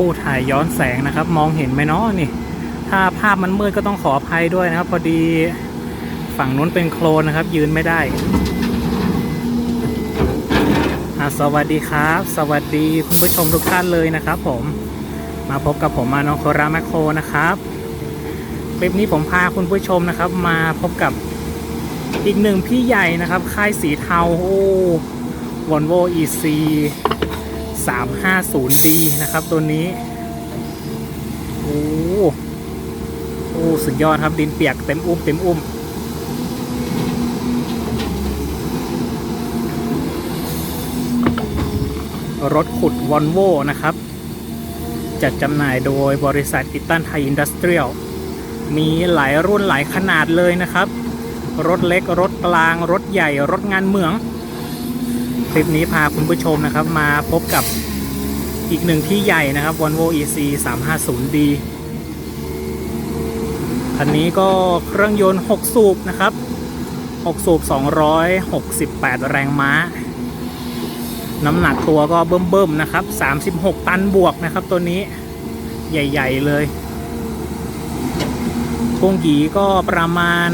ปูถ่ายย้อนแสงนะครับ มองเห็นไหมเนาะนี่ ถ้าภาพมันมืดก็ต้องขออภัยด้วยนะครับ พอดีฝั่งนู้นเป็นโคลนนะครับ ยืนไม่ได้สวัสดีครับ สวัสดีคุณผู้ชมทุกท่านเลยนะครับ ผมมาพบกับผมมาน้องโคราแมคโครนะครับคลิปนี้ผมพาคุณผู้ชมนะครับ มาพบกับอีกหนึ่งพี่ใหญ่นะครับ ค่ายสีเทาโอ้วอลโว EC 350D นะครับ ตัวนี้ โอ้โอ้สุดยอดครับดินเปียกเต็มอุ้มเต็มอุ้มรถขุดวอลโวนะครับ จัดจำหน่ายโดยบริษัทอิตันไทยอินดัสเทรียลมีหลายรุ่นหลายขนาดเลยนะครับ รถเล็กรถกลางรถใหญ่รถงานเมือง คลิปนี้พาคุณผู้ชมนะครับ มาพบกับอีกหนึ่งที่ใหญ่นะครับ Volvo EC 350D คันนี้ก็เครื่องยนต์ 6 สูบนะครับ 6 สูบ 268 แรงม้า น้ำหนักตัวก็เบิ่มๆนะครับ 36 ตันบวกนะครับตัวนี้ใหญ่ ๆ เลยพวงกีก็ประมาณ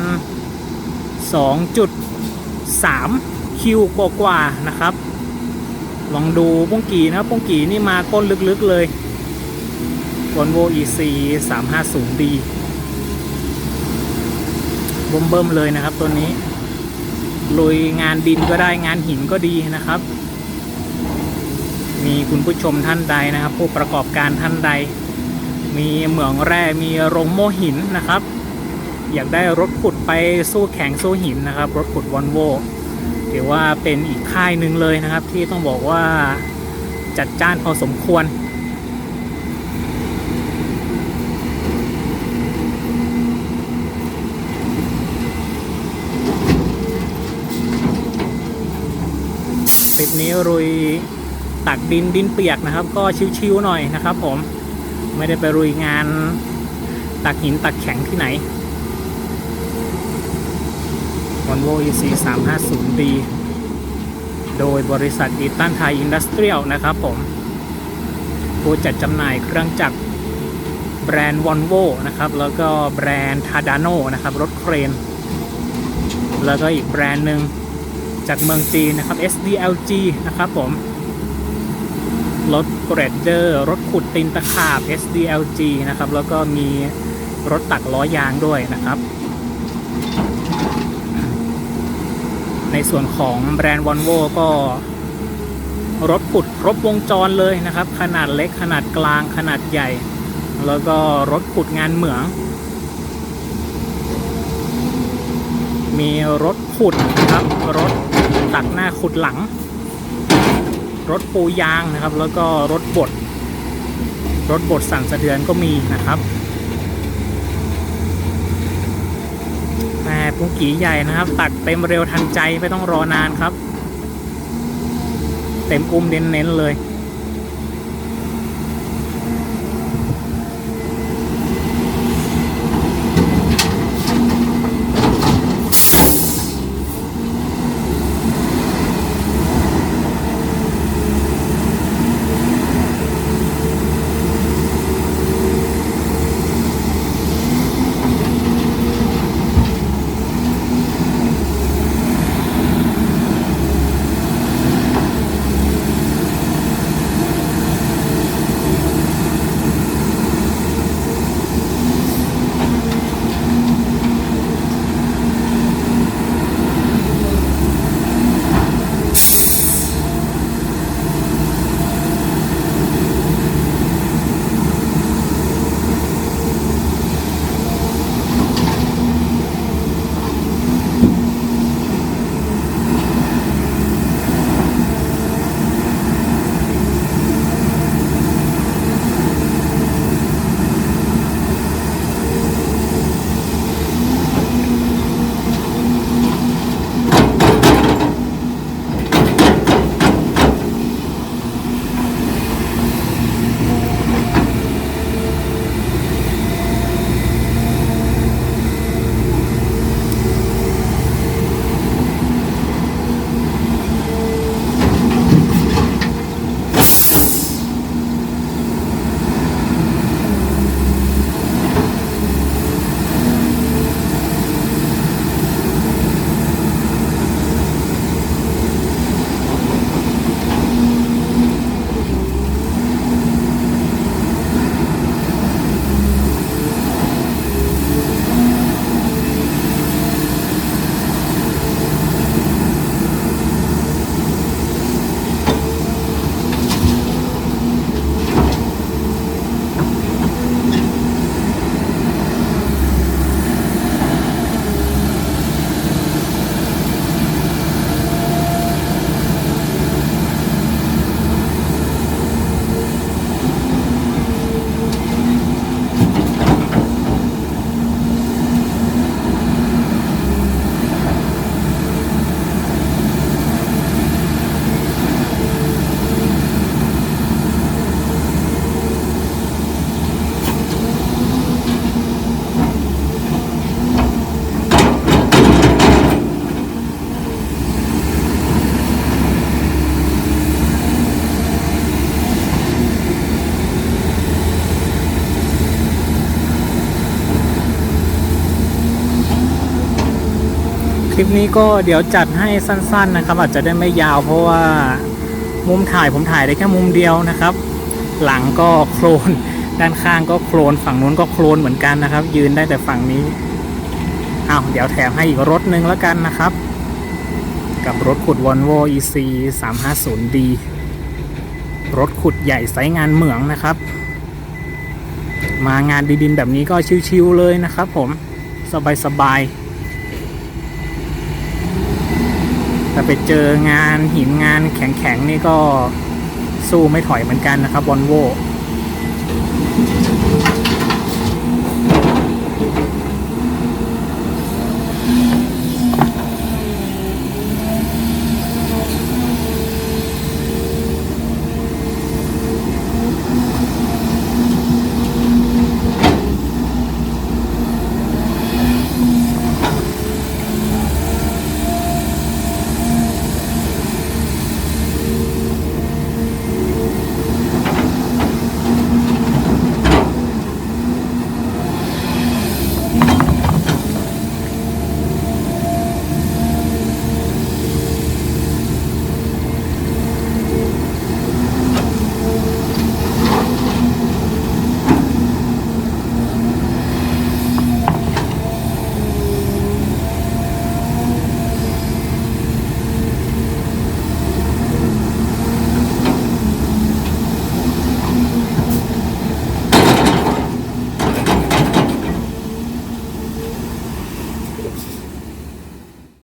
2.3 คิวกว่าๆนะครับ ลองดูพวงกีนะครับพงกีนี่มาก้นลึกๆเลย Volvo EC 350D เบิ่มเลยนะครับตัวนี้ลุยงานดินก็ได้งานหินก็ดีนะครับ มีคุณผู้ชมท่านใดนะครับ ผู้ประกอบการท่านใด มีเหมืองแร่มีโรงโม่หินนะครับ อยากได้รถขุดไปสู้แข่งสู้หินนะครับ รถขุดวอลโว ถือว่าเป็นอีกค่ายหนึ่งเลยนะครับ ที่ต้องบอกว่าจัดจ้านพอสมควร คลิปนี้รุยตักดินดินเปียกนะครับ ก็ชิวๆหน่อยนะครับ ผมไม่ได้ไปรุยงานตักหินตักแข็งที่ไหน Volvo EC 350D โดยบริษัทอีตันไทยอินดัสเทรียลนะครับผมผู้จัดจำหน่ายเครื่องจักรแบรนด์ Volvo นะครับ แล้วก็แบรนด์ Tadano นะครับ รถเครน แล้วก็อีกแบรนด์หนึ่งจากเมืองจีนนะครับ SDLG นะครับผม รถเกรดเดอร์ รถขุดตินตะขาบ SDLG นะครับ แล้วก็มีรถตักล้อยางด้วยนะครับ ในส่วนของแบรนด์ Volvo ก็รถขุดครบวงจรเลยนะครับ ขนาดเล็กขนาดกลางขนาดใหญ่ แล้วก็รถขุดงานเหมือง มีรถขุดนะครับ รถตักหน้าขุดหลัง รถปูยางนะครับ แล้วก็รถบดรถบดสั่นสะเทือนก็มีนะครับ แต่ปุ้งกีใหญ่นะครับ ตักเต็มเร็วทันใจไม่ต้องรอนานครับ เต็มอุ้มเน้นๆเลย คลิปนี้ก็เดี๋ยวจัดให้สั้น ๆนะครับ อาจจะได้ไม่ยาวเพราะว่ามุมถ่ายผมถ่ายได้แค่มุมเดียวนะครับ หลังก็โคลน ด้านข้างก็โคลน ฝั่งนู้นก็โคลนเหมือนกันนะครับ ยืนได้แต่ฝั่งนี้อ้าวเดี๋ยวแถมให้อีกรถหนึ่งแล้วกันนะครับ กับรถขุด Volvo EC 350D รถขุดใหญ่ไซส์งานเหมืองนะครับ มางานดินๆแบบนี้ก็ชิวๆเลยนะครับผมสบายๆ แต่ไปเจองานหินงานแข็งๆนี่ก็สู้ไม่ถอยเหมือนกันนะครับวอลโว